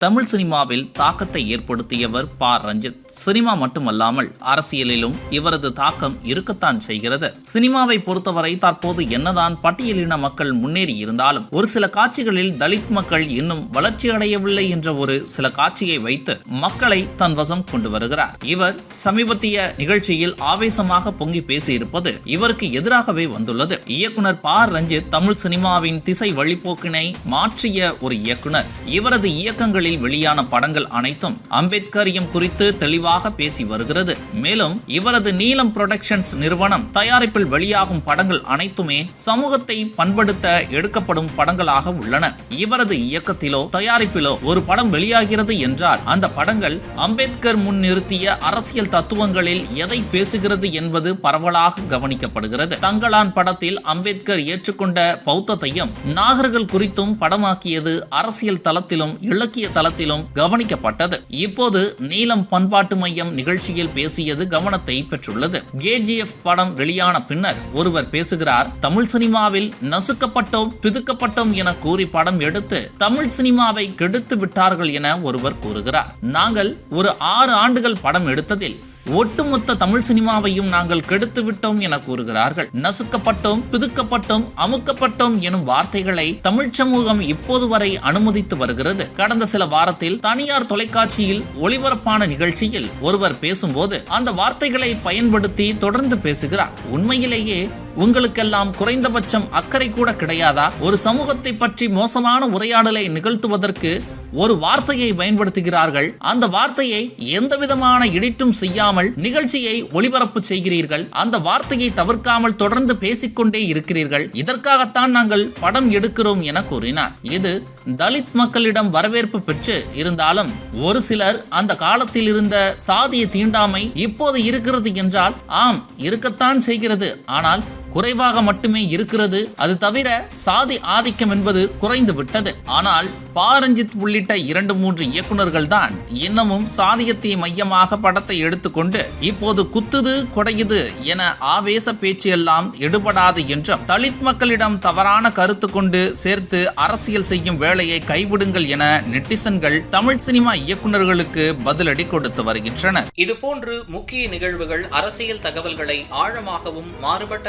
தமிழ் சினிமாவில் தாக்கத்தை ஏற்படுத்தியவர் ப. ரஞ்சித். சினிமா மட்டுமல்லாமல் அரசியலிலும் இவரது தாக்கம் இருக்கத்தான் செய்கிறது. சினிமாவை பொறுத்தவரை தற்போது என்னதான் பட்டியலின மக்கள் முன்னேறி இருந்தாலும் ஒரு சில காட்சிகளில் தலித் மக்கள் இன்னும் வளர்ச்சி அடையவில்லை என்ற ஒரு சில காட்சியை வைத்து மக்களை தன் வசம் கொண்டு வருகிறார். இவர் சமீபத்திய நிகழ்ச்சியில் ஆவேசமாக பொங்கி பேசியிருப்பது இவருக்கு எதிராகவே வந்துள்ளது. இயக்குனர் ப. ரஞ்சித் தமிழ் சினிமாவின் திசை வழிபோக்கினை மாற்றிய ஒரு இயக்குனர். இவரது இயக்கங்களில் வெளியான படங்கள் அனைத்தும் அம்பேத்கரியம் குறித்து தெளிவாக பேசி வருகிறது. மேலும் இவரது நீலம் புரொடக்ஷன்ஸ் நிறுவனம் தயாரிப்பில் வெளியாகும் படங்கள் அனைத்துமே சமூகத்தை பண்படுத்த எடுக்கப்படும் படங்களாக உள்ளன. இவரது இயக்கத்திலோ தயாரிப்பிலோ ஒரு படம் வெளியாகிறது என்றால் அந்த படங்கள் அம்பேத்கர் முன் நிறுத்திய அரசியல் தத்துவங்களில் எதை பேசுகிறது என்பது பரவலாக கவனிக்கப்படுகிறது. தங்களான் படத்தில் அம்பேத்கர் ஏற்றுக்கொண்ட பௌத்தத்தையும் நாகர்கள் குறித்தும் படமாக்கியது அரசியல் தளத்திலும் இலக்கிய தளத்திலும் கவனிக்கப்பட்டது. இப்போது நீலம் பண்பாட்டு மையம் நிகழ்ச்சியில் பேசியது கவனத்தை பெற்றுள்ளது. கேஜிஎஃப் படம் வெளியான பின்னர் ஒருவர் பேசுகிறார் தமிழ் சினிமாவில் நசுக்கப்பட்டோம் பிதுக்கப்பட்டோம் என கூறி படம் எடுத்து தமிழ் சினிமாவை கெடுத்து விட்டார்கள் என ஒருவர் கூறுகிறார். நாங்கள் ஒரு ஆறு ஆண்டுகள் படம் எடுத்ததில் ஒட்டுமொத்த தமிழ் சினிமாவையும் நாங்கள் கெடுத்து விட்டோம் என கூறுகிறார்கள். நசுக்கப்பட்டோம் பிதுக்கப்பட்டோம் அமுக்கப்பட்டோம் எனும் வார்த்தைகளை தமிழ் சமூகம் இப்போது வரை அனுமதித்து வருகிறது. கடந்த சில வாரத்தில் தனியார் தொலைக்காட்சியில் ஒளிபரப்பான நிகழ்ச்சியில் ஒருவர் பேசும்போது அந்த வார்த்தைகளை பயன்படுத்தி தொடர்ந்து பேசுகிறார். உண்மையிலேயே உங்களுக்கெல்லாம் குறைந்தபட்சம் அக்கறை கூட கிடையாதா? ஒரு சமூகத்தை பற்றி மோசமான உரையாடலை நிகழ்த்துவதற்கு ஒரு வார்த்தையை பயன்படுத்துகிறார்கள். அந்த வார்த்தையை எந்த விதமான இடிட்டும் செய்யாமல் நிகழ்ச்சியை ஒளிபரப்பு செய்கிறீர்கள். அந்த வார்த்தையை தவிர்க்காமல் தொடர்ந்து பேசிக்கொண்டே இருக்கிறீர்கள். இதற்காகத்தான் நாங்கள் படம் எடுக்கிறோம் என கூறினார். இது தலித் மக்களிடம் வரவேற்பு பெற்று இருந்தாலும் ஒரு சிலர் அந்த காலத்தில் இருந்த சாதிய தீண்டாமை இப்போது இருக்கிறது என்றால் ஆம் இருக்கத்தான் செய்கிறது. ஆனால் குறைவாக மட்டுமே இருக்கிறது. அது தவிர சாதி ஆதிக்கம் என்பது குறைந்து விட்டது. ஆனால் பாரஞ்சித் உள்ளிட்ட இரண்டு மூன்று இயக்குனர்கள் தான் இன்னமும் சாதியத்தை மையமாக படத்தை எடுத்துக்கொண்டு இப்போது குத்துது குடையுது என ஆவேச பேச்சு எல்லாம் எடுபடாது என்றும் தலித் மக்களிடம் தவறான கருத்து கொண்டு சேர்த்து அரசியல் செய்யும் வேலையை கைவிடுங்கள் என நெட்டிசன்கள் தமிழ் சினிமா இயக்குனர்களுக்கு பதிலடி கொடுத்து வருகின்றனர். இதுபோன்று முக்கிய நிகழ்வுகள் அரசியல் தகவல்களை ஆழமாகவும் மாறுபட்ட